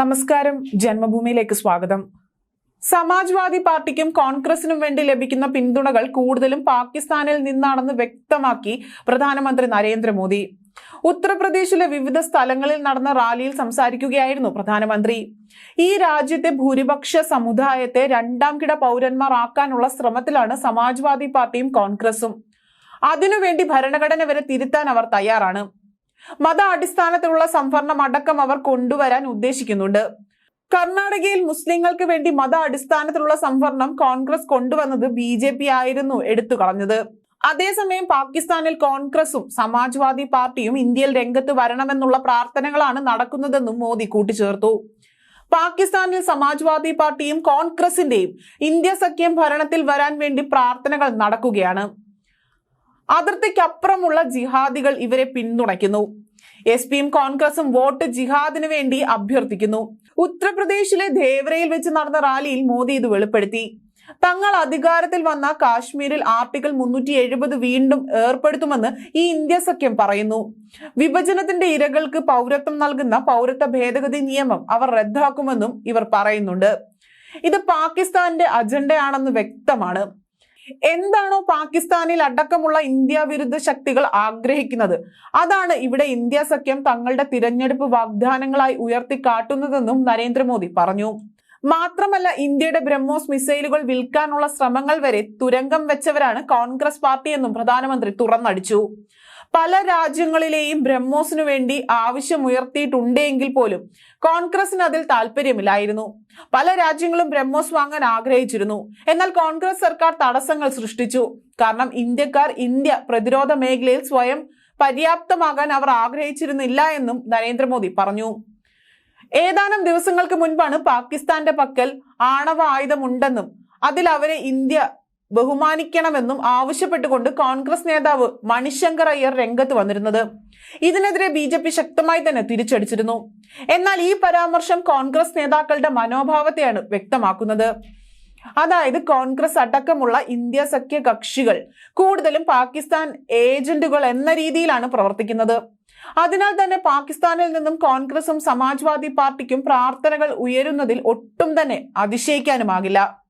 നമസ്കാരം. ജന്മഭൂമിയിലേക്ക് സ്വാഗതം. സമാജ്വാദി പാർട്ടിക്കും കോൺഗ്രസിനും വേണ്ടി ലഭിക്കുന്ന പിന്തുണകൾ കൂടുതലും പാകിസ്ഥാനിൽ നിന്നാണെന്ന് വ്യക്തമാക്കി പ്രധാനമന്ത്രി നരേന്ദ്രമോദി. ഉത്തർപ്രദേശിലെ വിവിധ സ്ഥലങ്ങളിൽ നടന്ന റാലിയിൽ സംസാരിക്കുകയായിരുന്നു പ്രധാനമന്ത്രി. ഈ രാജ്യത്തെ ഭൂരിപക്ഷ സമുദായത്തെ രണ്ടാം കിട പൗരന്മാർ ആക്കാനുള്ള ശ്രമത്തിലാണ് സമാജ്വാദി പാർട്ടിയും കോൺഗ്രസും. അതിനുവേണ്ടി ഭരണഘടന വരെ തിരുത്താൻ അവർ തയ്യാറാണ്. മത അടിസ്ഥാനത്തിലുള്ള സംവരണം അടക്കം അവർ കൊണ്ടുവരാൻ ഉദ്ദേശിക്കുന്നുണ്ട്. കർണാടകയിൽ മുസ്ലിങ്ങൾക്ക് വേണ്ടി മത അടിസ്ഥാനത്തിലുള്ള സംവരണം കോൺഗ്രസ് കൊണ്ടുവന്നത് ബി ജെ പി ആയിരുന്നു എടുത്തു കളഞ്ഞത്. അതേസമയം പാകിസ്ഥാനിൽ കോൺഗ്രസും സമാജ്വാദി പാർട്ടിയും ഇന്ത്യയിൽ രംഗത്ത് വരണമെന്നുള്ള പ്രാർത്ഥനകളാണ് നടക്കുന്നതെന്നും മോദി കൂട്ടിച്ചേർത്തു. പാകിസ്ഥാനിൽ സമാജ്വാദി പാർട്ടിയും കോൺഗ്രസിന്റെയും ഇന്ത്യ സഖ്യം ഭരണത്തിൽ വരാൻ വേണ്ടി പ്രാർത്ഥനകൾ നടക്കുകയാണ്. അതിർത്തിക്കപ്പുറമുള്ള ജിഹാദികൾ ഇവരെ പിന്തുണയ്ക്കുന്നു. എസ് പിയും കോൺഗ്രസും വോട്ട് ജിഹാദിന് വേണ്ടി അഭ്യർത്ഥിക്കുന്നു. ഉത്തർപ്രദേശിലെ ദേവ്രയിൽ വെച്ച് നടന്ന റാലിയിൽ മോദി ഇത് വെളിപ്പെടുത്തി. തങ്ങൾ അധികാരത്തിൽ വന്ന കാശ്മീരിൽ ആർട്ടിക്കിൾ മുന്നൂറ്റി എഴുപത് വീണ്ടും ഏർപ്പെടുത്തുമെന്ന് ഈ ഇന്ത്യ സഖ്യം പറയുന്നു. വിഭജനത്തിന്റെ ഇരകൾക്ക് പൗരത്വം നൽകുന്ന പൗരത്വ ഭേദഗതി നിയമം അവർ റദ്ദാക്കുമെന്നും ഇവർ പറയുന്നുണ്ട്. ഇത് പാകിസ്ഥാന്റെ അജണ്ടയാണെന്ന് വ്യക്തമാണ്. എന്താണോ പാകിസ്ഥാനിൽ അടക്കമുള്ള ഇന്ത്യ വിരുദ്ധ ശക്തികൾ ആഗ്രഹിക്കുന്നത്? അതാണ് ഇവിടെ ഇന്ത്യ സഖ്യം തങ്ങളുടെ തിരഞ്ഞെടുപ്പ് വാഗ്ദാനങ്ങളായി ഉയർത്തി ഉയർത്തിക്കാട്ടുന്നതെന്നും നരേന്ദ്രമോദി പറഞ്ഞു. മാത്രമല്ല ഇന്ത്യയുടെ ബ്രഹ്മോസ് മിസൈലുകൾ വിൽക്കാനുള്ള ശ്രമങ്ങൾ വരെ തുരങ്കം വെച്ചവരാണ് കോൺഗ്രസ് പാർട്ടി എന്നും പ്രധാനമന്ത്രി തുറന്നടിച്ചു. പല രാജ്യങ്ങളിലെയും ബ്രഹ്മോസിനു വേണ്ടി ആവശ്യമുയർത്തിയിട്ടുണ്ടെങ്കിൽ പോലും കോൺഗ്രസിന് അതിൽ താല്പര്യമില്ലായിരുന്നു. പല രാജ്യങ്ങളും ബ്രഹ്മോസ് വാങ്ങാൻ ആഗ്രഹിച്ചിരുന്നു. എന്നാൽ കോൺഗ്രസ് സർക്കാർ തടസ്സങ്ങൾ സൃഷ്ടിച്ചു. കാരണം ഇന്ത്യക്കാർ ഇന്ത്യ പ്രതിരോധ മേഖലയിൽ സ്വയം പര്യാപ്തമാകാൻ അവർ ആഗ്രഹിച്ചിരുന്നില്ല എന്നും നരേന്ദ്രമോദി പറഞ്ഞു. ഏതാനും ദിവസങ്ങൾക്ക് മുൻപാണ് പാകിസ്ഥാന്റെ പക്കൽ ആണവ ആയുധമുണ്ടെന്നും അതിൽ അവരെ ഇന്ത്യ ബഹുമാനിക്കണമെന്നും ആവശ്യപ്പെട്ടുകൊണ്ട് കോൺഗ്രസ് നേതാവ് മണിശങ്കർ അയ്യർ രംഗത്ത് വന്നിരുന്നത്. ഇതിനെതിരെ ബി ജെ പി ശക്തമായി തന്നെ തിരിച്ചടിച്ചിരുന്നു. എന്നാൽ ഈ പരാമർശം കോൺഗ്രസ് നേതാക്കളുടെ മനോഭാവത്തെയാണ് വ്യക്തമാക്കുന്നത്. അതായത് കോൺഗ്രസ് അടക്കമുള്ള ഇന്ത്യ സഖ്യ കക്ഷികൾ കൂടുതലും പാകിസ്ഥാൻ ഏജന്റുകൾ എന്ന രീതിയിലാണ് പ്രവർത്തിക്കുന്നത്. അതിനാൽ തന്നെ പാകിസ്ഥാനിൽ നിന്നും കോൺഗ്രസും സമാജ്വാദി പാർട്ടിക്കും പ്രാർത്ഥനകൾ ഉയരുന്നതിൽ ഒട്ടും തന്നെ അതിശയിക്കാനുമാകില്ല.